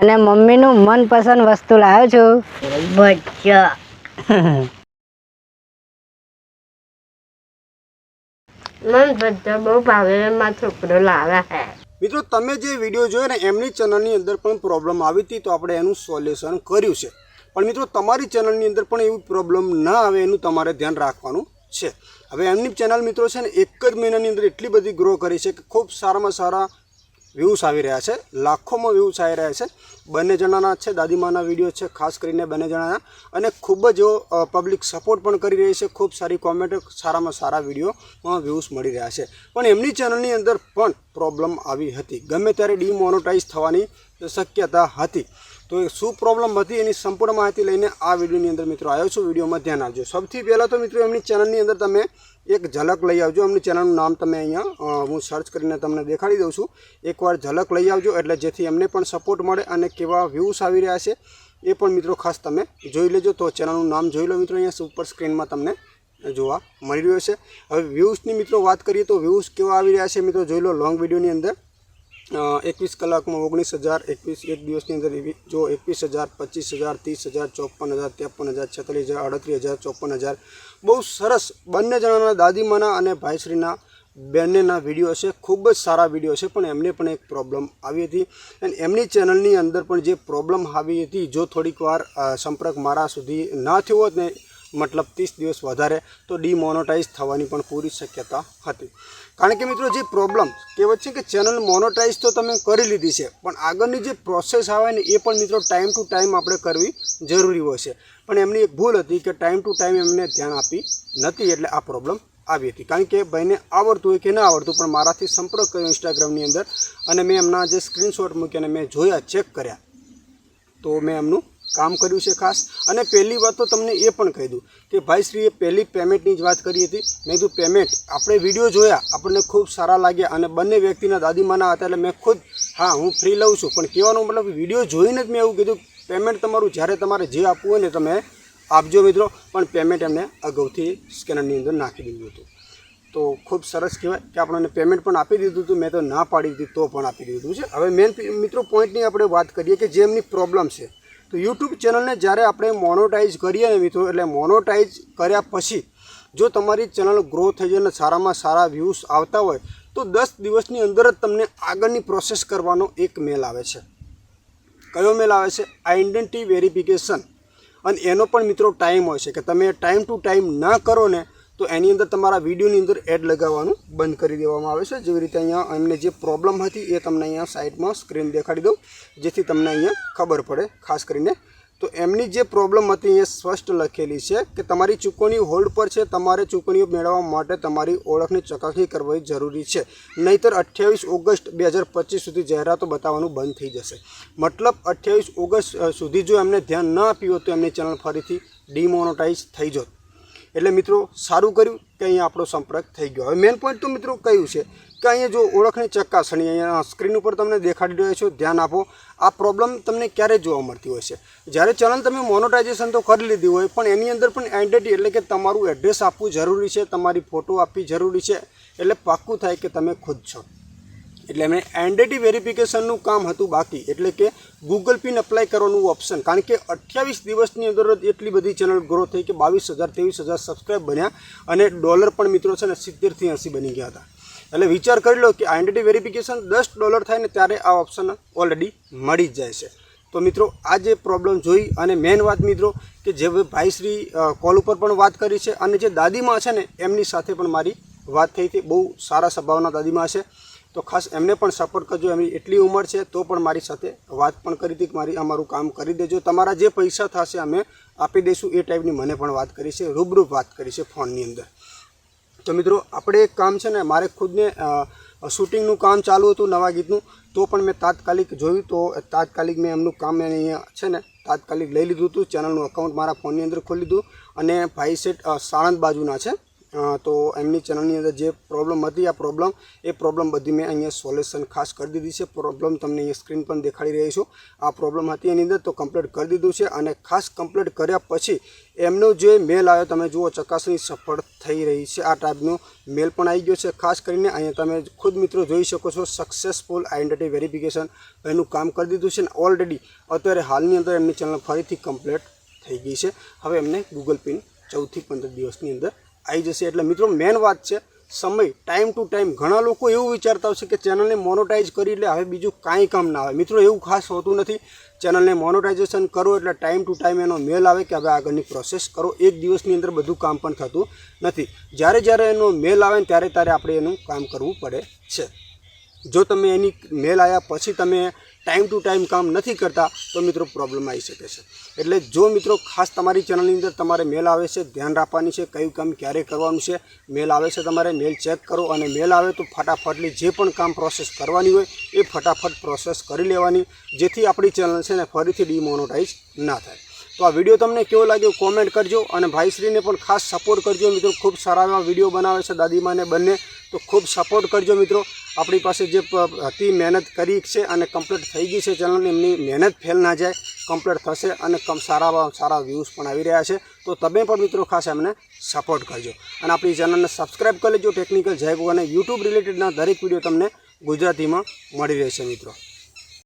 અને મમ્મીનું મનપસંદ વસ્તુ લાવ્યો છું. ભજીયા મને ભજીયા બહુ ભાવે મારો છોકરો લાવે છે. મિત્રો તમે જે વીડિયો જોયો ને એમની ચેનલની અંદર પણ પ્રોબ્લેમ આવી હતી તો આપણે એનું સોલ્યુશન કર્યું છે. પણ મિત્રો તમારી ચેનલની અંદર પણ એવી પ્રોબ્લેમ ના આવે એનું તમારે ધ્યાન રાખવાનું છે. હવે એમની ચેનલ મિત્રો છે ને એક જ મહિનાની અંદર એટલી બધી ગ્રો કરી છે કે ખૂબ સારામાં સારા વ્યૂઝ આવી રહ્યા છે. લાખોમાં વ્યૂઝ આવી રહ્યા છે. બંને જણાના છે, દાદીમાના વીડિયો છે, ખાસ કરીને બંને જણાના. અને ખૂબ જ પબ્લિક સપોર્ટ પણ કરી રહી છે. ખૂબ સારી કોમેન્ટ સારામાં સારા વિડીયોમાં વ્યૂઝ મળી રહ્યા છે. પણ એમની ચેનલની અંદર પણ પ્રોબ્લેમ આવી હતી. ગમે ત્યારે ડીમોનોટાઇઝ થવાની શક્યતા હતી. તો શું પ્રોબ્લેમ હતી એની સંપૂર્ણ માહિતી લઈને આ વિડીયોની અંદર મિત્રો આવ્યો છું. વિડીયોમાં ધ્યાન આપજો. સૌથી પહેલાં તો મિત્રો એમની ચેનલની અંદર તમે એક ઝલક લઈ આવજો. એમની ચેનલનું નામ તમે અહીંયા હું સર્ચ કરીને તમને દેખાડી દઉં છું. એકવાર ઝલક લઈ આવજો એટલે જેથી એમને પણ સપોર્ટ મળે અને કેવા વ્યૂઝ આવી રહ્યા છે એ પણ મિત્રો ખાસ તમે જોઈ લેજો. તો ચેનલનું નામ જોઈ લો મિત્રો, અહીંયા સુપર સ્ક્રીનમાં તમને જોવા મળી રહ્યો છે. હવે વ્યૂઝની મિત્રો વાત કરીએ તો વ્યૂઝ કેવા આવી રહ્યા છે મિત્રો? જોઈ લો લોંગ વિડીયોની અંદર. એકવીસ કલાકમાં ઓગણીસ હજાર, એકવીસ એક દિવસની અંદર જો એકવીસ હજાર, પચીસ હજાર, ત્રીસ હજાર, ચોપન હજાર, ત્રેપન હજાર છત્રીસ હજાર અડત્રીસ હજાર, ચોપન હજાર. બહુ સરસ બંને જણાના દાદીમાના અને ભાઈશ્રીના બંનેના વીડિયો છે ખૂબ જ સારા વીડિયો છે પણ એમને પણ એક પ્રોબ્લેમ આવી હતી. અને એમની ચેનલની અંદર પણ જે પ્રોબ્લેમ આવી હતી, જો થોડીક વાર સંપર્ક મારા સુધી ના થયો હોત ને મતલબ ત્રીસ દિવસ વધારે તો ડીમોનોટાઈઝ થવાની પણ પૂરી શક્યતા હતી. કારણ કે મિત્રો જે પ્રોબ્લેમ કહેવત છે કે ચેનલ મોનોટાઇઝ તો તમે કરી લીધી છે, પણ આગળની જે પ્રોસેસ આવે ને એ પણ મિત્રો ટાઈમ ટુ ટાઈમ આપણે કરવી જરૂરી હોય છે. પણ એમની એક ભૂલ હતી કે ટાઈમ ટુ ટાઈમ એમને ધ્યાન આપી નથી એટલે આ પ્રોબ્લેમ આવી હતી. કારણ કે ભાઈને આવડતું હોય કે ના આવડતું પણ મારાથી સંપર્ક કર્યો ઇન્સ્ટાગ્રામની અંદર અને મેં એમના જે સ્ક્રીનશોટ મૂક્યા અને મેં જોયા ચેક કર્યા. તો મેં એમનું કામ કર્યું છે ખાસ. અને પહેલી વાત તો તમને એ પણ કહી દઉં કે ભાઈશ્રીએ પહેલી પેમેન્ટની જ વાત કરી હતી. મેં કીધું, પેમેન્ટ? આપણે વીડિયો જોયા. આપણને ખૂબ સારા લાગ્યા. અને બંને વ્યક્તિના દાદીમાના હતા એટલે મેં ખુદ, હા, હું ફ્રી લઉં છું. પણ કહેવાનો મતલબ વીડિયો જોઈને જ મેં એવું કીધું, પેમેન્ટ તમારું જ્યારે તમારે જે આપવું હોય ને તમે આપજો મિત્રો. પણ પેમેન્ટ એમને અગાઉથી સ્કેનરની અંદર નાખી દીધું હતું. તો ખૂબ સરસ કહેવાય કે આપણને પેમેન્ટ પણ આપી દીધું હતું. મેં તો ના પાડી દીધી તો પણ આપી દીધું છે. હવે મેન મિત્રો પોઈન્ટની આપણે વાત કરીએ કે જે એમની પ્રોબ્લેમ છે. તો યુટ્યુબ ચેનલને જ્યારે આપણે મોનોટાઈઝ કરીએ ને મિત્રો, એટલે મોનોટાઈઝ કર્યા પછી જો તમારી ચેનલ ગ્રો થઈ જાય અને સારામાં સારા વ્યૂઝ આવતા હોય, તો દસ દિવસની અંદર જ તમને આગળની પ્રોસેસ કરવાનો એક મેલ આવે છે. કયો મેલ આવે છે? આઈડેન્ટિટી વેરિફિકેશન અને એનો પણ મિત્રો ટાઈમ હોય છે કે તમે ટાઈમ ટુ ટાઈમ ના કરો ને તો એની અંદર તમારા વિડીયોની અંદર એડ લગાવવાનું બંધ કરી દેવામાં આવે છે. જેવી રીતે અહીંયા એમને જે પ્રોબ્લેમ હતી એ તમને અહીંયા સાઈડમાં સ્ક્રીન દેખાડી દઉં, જેથી તમને અહીંયા ખબર પડે ખાસ કરીને. તો એમની જે પ્રોબ્લેમ હતી અહીંયા સ્પષ્ટ લખેલી છે કે તમારી ચૂકવણી હોલ્ડ પર છે, તમારે ચૂકવણીઓ મેળવવા માટે તમારી ઓળખની ચકાસણી કરવી જરૂરી છે. નહીંતર અઠ્યાવીસ ઓગસ્ટ બે હજાર પચીસ સુધી જાહેરાતો બતાવવાનું બંધ થઈ જશે. મતલબ અઠ્યાવીસ ઓગસ્ટ સુધી જો એમને ધ્યાન ન આપ્યું તો એમની ચેનલ ફરીથી ડિમોનોટાઇઝ થઈ જોત. એટલે મિત્રો સારું કર્યું કે અહીંયા આપણો સંપર્ક થઈ ગયો. હવે મેન પોઈન્ટ તો મિત્રો કયું છે કે અહીંયા જો ઓળખની ચકાસણી અહીંયા સ્ક્રીન ઉપર તમને દેખાડી રહ્યો છો, ધ્યાન આપો. આ પ્રોબ્લેમ તમને ક્યારે જોવા મળતી હોય છે? જ્યારે ચેનલ તમે મોનોટાઇઝેશન તો કરી લીધી હોય, પણ એની અંદર પણ આઈડેન્ટિટી એટલે કે તમારું એડ્રેસ આપવું જરૂરી છે, તમારી ફોટો આપવી જરૂરી છે, એટલે પાક્કું થાય કે તમે ખુદ છો. એટલે એમણે આઈડેન્ટિટી વેરિફિકેશનનું કામ હતું બાકી. એટલે કે ગૂગલ પિન અપ્લાય કરવાનું ઓપ્શન કારણ કે અઠ્યાવીસ દિવસની અંદર એટલી બધી ચેનલ ગ્રો થઈ કે બાવીસ હજાર, ત્રેવીસ હજાર સબસ્ક્રાઈબ બન્યા અને ડોલર પણ મિત્રો છે ને સિત્તેરથી એંસી બની ગયા હતા. એટલે વિચાર કરી લો કે આઈડેન્ટિટી વેરિફિકેશન દસ ડોલર થાય ને ત્યારે આ ઓપ્શન ઓલરેડી મળી જ જાય છે. તો મિત્રો, આ જે પ્રોબ્લેમ જોઈ અને મેઇન વાત મિત્રો કે જે ભાઈશ્રી કોલ ઉપર પણ વાત કરી છે અને જે દાદીમાં છે ને, એમની સાથે પણ મારી વાત થઈ હતી. બહુ સારા સ્વભાવના દાદીમાં છે. તો ખાસ એમને પણ સપોર્ટ કરજો. એમની એટલી ઉંમર છે, તો પણ મારી સાથે વાત પણ કરી હતી કે મારી અમારું કામ કરી દેજો. તમારા જે પૈસા થશે, અમે આપી દઈશું. એ ટાઈપની મને પણ વાત કરી છે રૂબરૂપ વાત કરી છે ફોનની અંદર. તો મિત્રો, આપણે એક કામ છે ને, મારે ખુદને શૂટિંગનું કામ ચાલુ હતું નવા ગીતનું, તો પણ મેં તાત્કાલિક જોયું. તો તાત્કાલિક મેં એમનું કામ મેં અહીંયા છે ને, તાત્કાલિક લઈ લીધું હતું. ચેનલનું અકાઉન્ટ મારા ફોનની અંદર ખોલી લીધું અને ભાઈ સેટ સાણંદ બાજુના છે. તો એમની ચેનલની અંદર જે પ્રોબ્લેમ હતી, આ પ્રોબ્લેમ એ પ્રોબ્લેમ બધી મેં અહીંયા સોલ્યુશન ખાસ કરી દીધી છે. પ્રોબ્લેમ તમને અહીંયા સ્ક્રીન પર દેખાડી રહી છું. આ પ્રોબ્લેમ હતી એની અંદર તો કમ્પ્લીટ કરી દીધું છે અને ખાસ કમ્પ્લીટ કર્યા પછી એમનો જે મેલ આવ્યો, તમે જુઓ ચકાસણી સફળ થઈ રહી છે. આ ટાઈપનો મેલ પણ આવી ગયો છે. ખાસ કરીને અહીંયા તમે ખુદ મિત્રો જોઈ શકો છો સક્સેસફુલ આઈડેન્ટિટી વેરિફિકેશન એનું કામ કરી દીધું છે અને ઓલરેડી અત્યારે હાલની અંદર એમની ચેનલ ફરીથી કમ્પ્લીટ થઈ ગઈ છે. હવે એમને ગૂગલ પિન ચૌદથી પંદર દિવસની અંદર આવી જશે. એટલે મિત્રો મેન વાત છે, સમય ટાઈમ ટુ ટાઈમ ઘણા લોકો એવું વિચારતા હશે કે ચેનલને મોનોટાઈઝ કરી એટલે હવે બીજું કાંઈ કામ ના આવે. મિત્રો, એવું ખાસ હોતું નથી. ચેનલને મોનોટાઇઝેશન કરો એટલે ટાઈમ ટુ ટાઈમ એનો મેલ આવે કે હવે આગળની પ્રોસેસ કરો. એક દિવસની અંદર બધું કામ પણ થતું નથી. જ્યારે જ્યારે એનો મેલ આવે ત્યારે ત્યારે આપણે એનું કામ કરવું પડે છે. જો તમે એની મેલ આવ્યા પછી તમે ટાઈમ ટુ ટાઈમ કામ નથી કરતા, તો મિત્રો પ્રોબ્લેમ આવી શકે છે. એટલે જો મિત્રો ખાસ તમારી ચેનલની અંદર તમારે મેલ આવે છે, ધ્યાન રાખવાની છે, કયું કામ ક્યારે કરવાનું છે મેલ આવે છે તમારે મેલ ચેક કરો અને મેલ આવે તો ફટાફટલી જે પણ કામ પ્રોસેસ કરવાની હોય, એ ફટાફટ પ્રોસેસ કરી લેવાની, જેથી આપણી ચેનલ છે ને ફરીથી ડિમોનોટાઈઝ ના થાય. તો આ વીડિયો તમને કેવો લાગ્યો કોમેન્ટ કરજો અને ભાઈશ્રીને પણ ખાસ સપોર્ટ કરજો. મિત્રો ખૂબ સારા એવા વીડિયો બનાવે છે દાદીમાને બંને. તો ખૂબ સપોર્ટ કરજો મિત્રો. આપણી પાસે જે હતી મહેનત કરી છે અને કમ્પ્લીટ થઈ ગઈ છે ચેનલની એમની મહેનત ફેલ ના જાય કમ્પ્લીટ થશે અને કમ, સારા સારા વ્યૂઝ પણ આવી રહ્યા છે. તો તમે પણ મિત્રો ખાસ એમને સપોર્ટ કરજો. અને આપણી ચેનલને સબસ્ક્રાઈબ કરી લેજો. ટેકનિકલ જયગો અને યુટ્યુબ રિલેટેડના દરેક વીડિયો તમને ગુજરાતીમાં મળી રહેશે મિત્રો.